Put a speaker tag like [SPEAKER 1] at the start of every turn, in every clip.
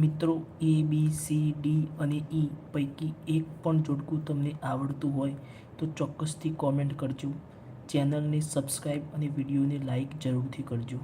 [SPEAKER 1] મિત્રો એ B C D અને ઈ પૈકી એક પણ જોડકું તમને આવડતું હોય તો ચોક્કસથી કોમેન્ટ કરજો. ચેનલને સબસ્ક્રાઈબ અને વિડીયોને લાઈક જરૂરથી કરજો.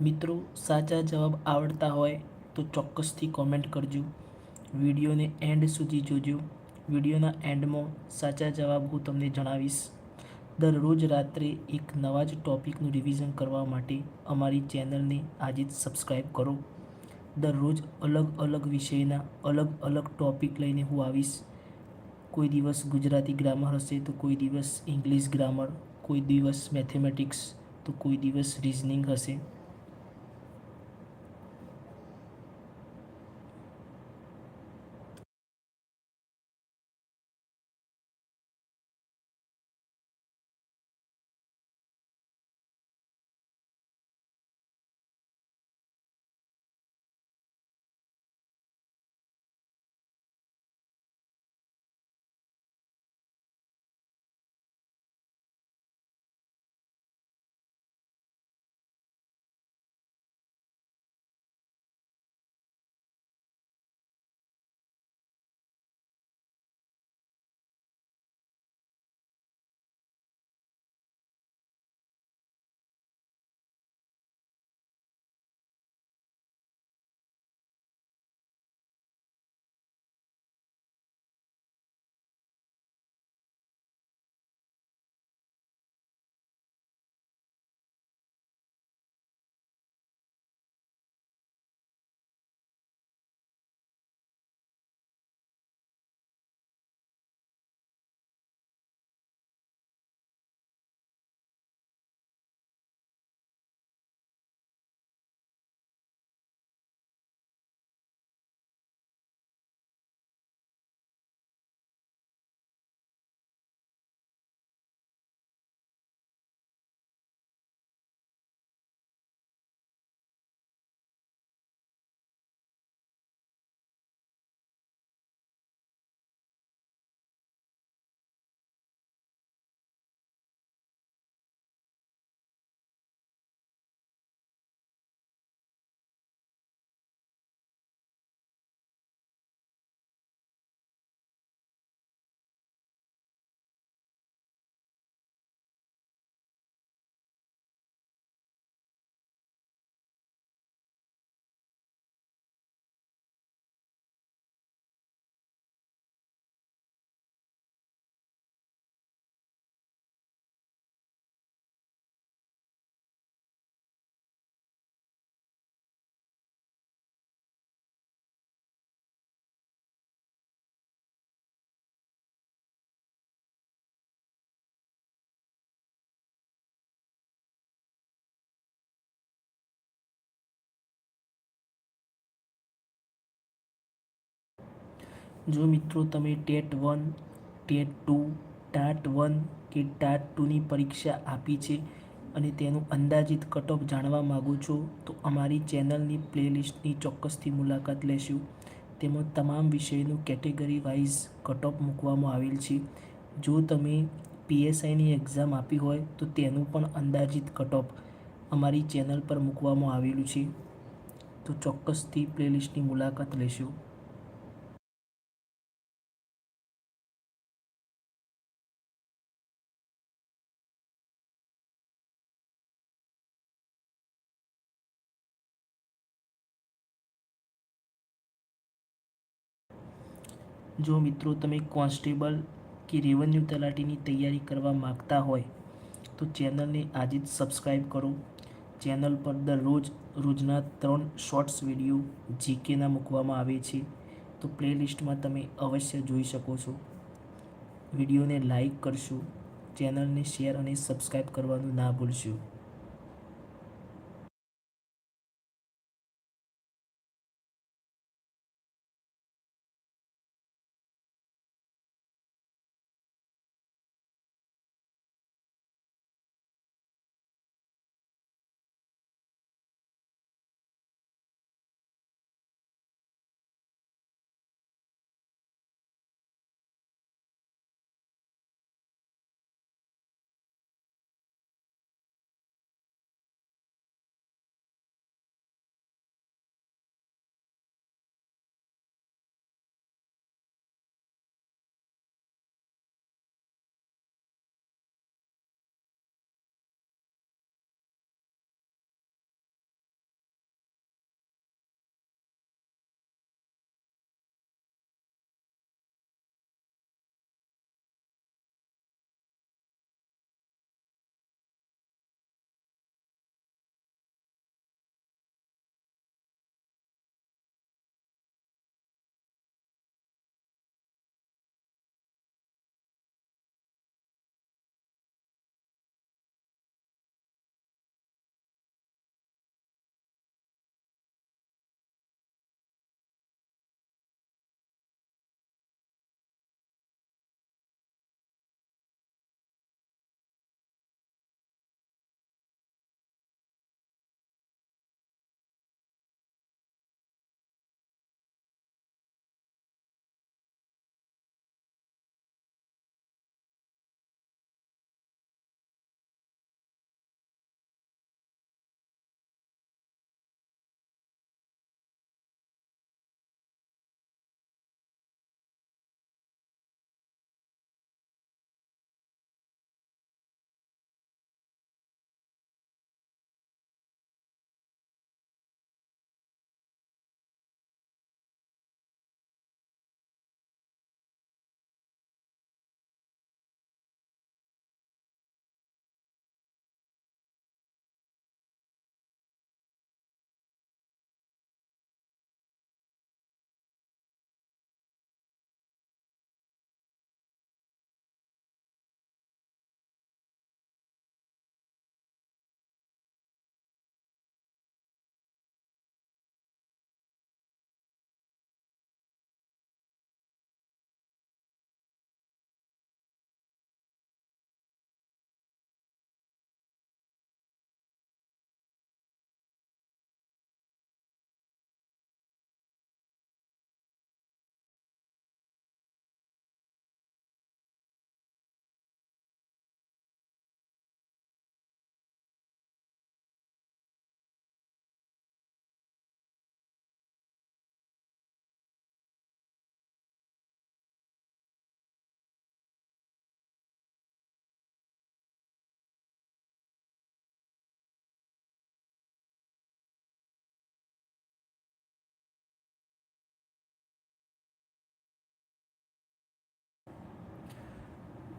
[SPEAKER 1] મિત્રો સાચા જવાબ આવડતા હોય તો ચોક્કસથી કોમેન્ટ કરજો. વિડીયોને એન્ડ સુધી જોજો. વિડીયોના એન્ડમાં સાચા જવાબ હું તમને જણાવીશ. દરરોજ રાત્રે એક નવા જ ટૉપિકનું રિવિઝન કરવા માટે અમારી ચેનલને આજે જ સબસ્ક્રાઈબ કરો. દરરોજ અલગ અલગ વિષયના અલગ અલગ ટૉપિક લઈને હું આવીશ. કોઈ દિવસ ગુજરાતી ગ્રામર હશે તો કોઈ દિવસ ઇંગ્લિશ ગ્રામર કોઈ દિવસ મેથેમેટિક્સ તો કોઈ દિવસ રિઝનિંગ હશે. જો મિત્રો તમે TET one, TET two, TAT one કે ટાટ ટુની પરીક્ષા આપી છે અને તેનું અંદાજિત કટઓફ જાણવા માગો છો, તો અમારી ચેનલની પ્લેલિસ્ટની ચોક્કસથી મુલાકાત લેશું. તેમાં તમામ વિષયનું કેટેગરી વાઇઝ કટઓફ મૂકવામાં આવેલ છે. જો તમે પીએસઆઈની એક્ઝામ આપી હોય, તો તેનું પણ અંદાજિત કટઓફ અમારી ચેનલ પર મૂકવામાં આવેલું છે. તો ચોક્કસથી પ્લેલિસ્ટની મુલાકાત લેશો. જો મિત્રો તમે કોન્સ્ટેબલ કે રેવન્યુ તલાટીની તૈયારી કરવા માગતા હોય, તો ચેનલને આજે જ સબસ્ક્રાઈબ કરો. ચેનલ પર દરરોજ રોજના ત્રણ શોર્ટ્સ વીડિયો જીકેના મૂકવામાં આવે છે. તો પ્લેલિસ્ટમાં તમે અવશ્ય જોઈ શકો છો. વિડીયોને લાઈક કરશો, ચેનલને શેર અને સબસ્ક્રાઈબ કરવાનું ના ભૂલશો.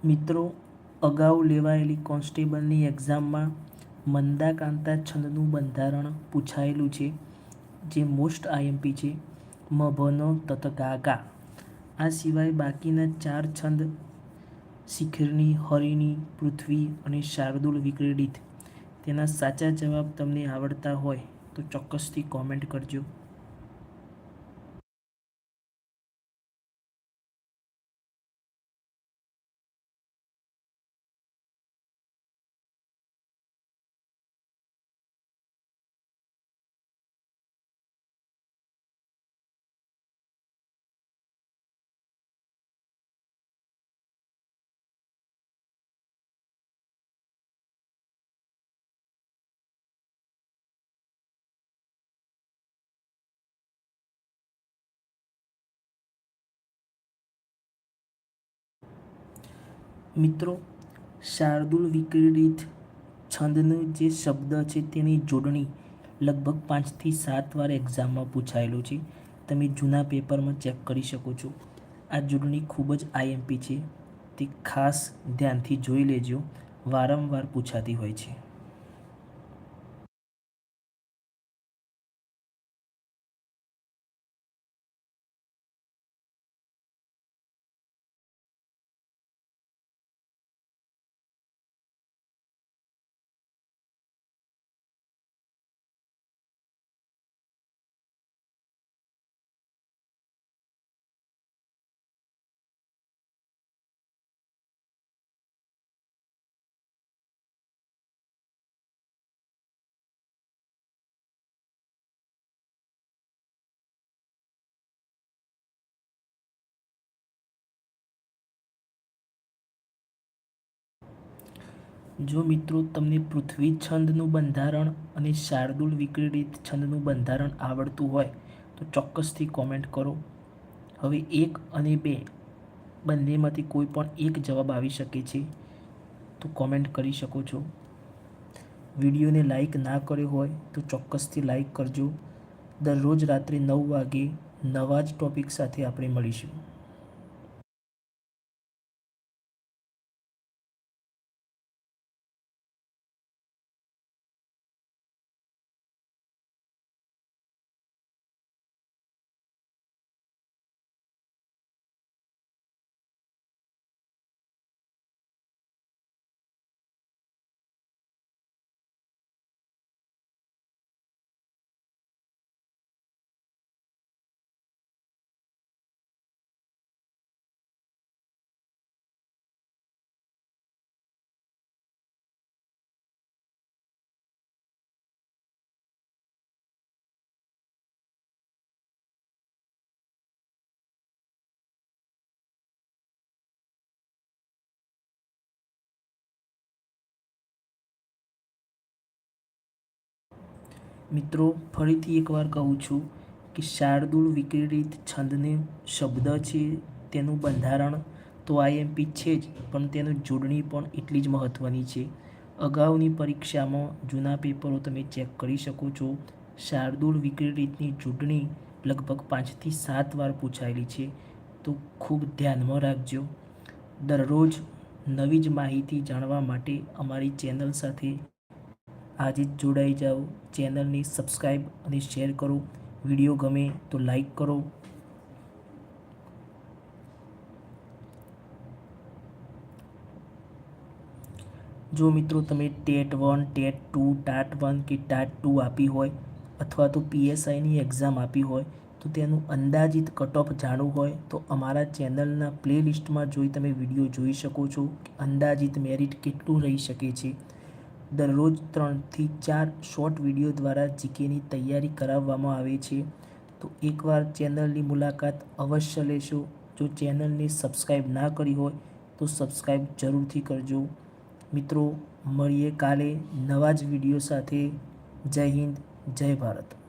[SPEAKER 1] મિત્રો, અગાઉ લેવાયેલી કોન્સ્ટેબલની એક્ઝામમાં મંદાકાંતા છંદનું બંધારણ પૂછાયેલું છે, જે મોસ્ટ આઈએમપી છે મભનો તત ગાગા આ સિવાય બાકીના ચાર છંદ શિખરની હરિણી પૃથ્વી અને શાર્દુલ વિક્રેડિત. તેના સાચા જવાબ તમને આવડતા હોય તો ચોક્કસથી કોમેન્ટ કરજો. મિત્રો, શાર્દુલ વિક્રીડિત છંદનું જે શબ્દ છે તેની જોડણી લગભગ પાંચથી સાત વાર એક્ઝામમાં પૂછાયેલું છે. તમે જૂના પેપરમાં ચેક કરી શકો છો. આ જોડણી ખૂબ જ આઈએમપી છે. તે ખાસ ધ્યાનથી જોઈ લેજો. વારંવાર પૂછાતી હોય છે. જો મિત્રો તમને પૃથ્વી છંદનું બંધારણ અને શાર્દુલ વિક્રીડિત છંદનું બંધારણ આવડતું હોય, તો ચોક્કસથી કોમેન્ટ કરો. હવે એક અને બે બંનેમાંથી કોઈ પણ એક જવાબ આવી શકે છે, તો કોમેન્ટ કરી શકો છો. વિડીયોને લાઈક ના કર્યો હોય, તો ચોક્કસથી લાઈક કરજો. દરરોજ રાત્રે નવ વાગે નવા જ ટોપિક સાથે આપણે મળીશું. મિત્રો, ફરીથી એકવાર કહું છું કે શાર્દુલ વિક્રીડિત છંદને શબ્દ છે તેનું બંધારણ તો આઈએમપી છે જ, પણ તેનું જોડણી પણ એટલી જ મહત્ત્વની છે. અગાઉની પરીક્ષામાં જૂના પેપરો તમે ચેક કરી શકો છો. શાર્દુલ વિક્રીડિતની જોડણી લગભગ પાંચથી સાત વાર પૂછાયેલી છે. તો ખૂબ ધ્યાનમાં રાખજો. દરરોજ નવી જ માહિતી જાણવા માટે અમારી ચેનલ સાથે આજે જ જોડાઈ જાઓ. ચેનલને સબસ્ક્રાઈબ અને શેર કરો. વીડિયો ગમે તો લાઈક કરો. જો મિત્રો તમે TET one, TET two, TAT one કે ટાટ ટુ આપી હોય અથવા તો પીએસઆઈની એક્ઝામ આપી હોય તો તેનું અંદાજિત કટ ઓફ જાણવું હોય તો અમારા ચેનલના પ્લેલિસ્ટમાં જોઈ તમે વીડિયો જોઈ શકો છો અંદાજિત મેરિટ કેટલું રહી શકે છે. દરરોજ ત્રણથી ચાર શોર્ટ વીડિયો દ્વારા જીકેની તૈયારી કરાવવામાં આવે છે. તો એકવાર ચેનલની મુલાકાત અવશ્ય લેશો. જો ચેનલને સબસ્ક્રાઈબ ના કરી હોય, તો સબસ્ક્રાઈબ જરૂરથી કરજો. મિત્રો, મળીએ કાલે નવા જ વીડિયો સાથે. જય હિન્દ, જય ભારત.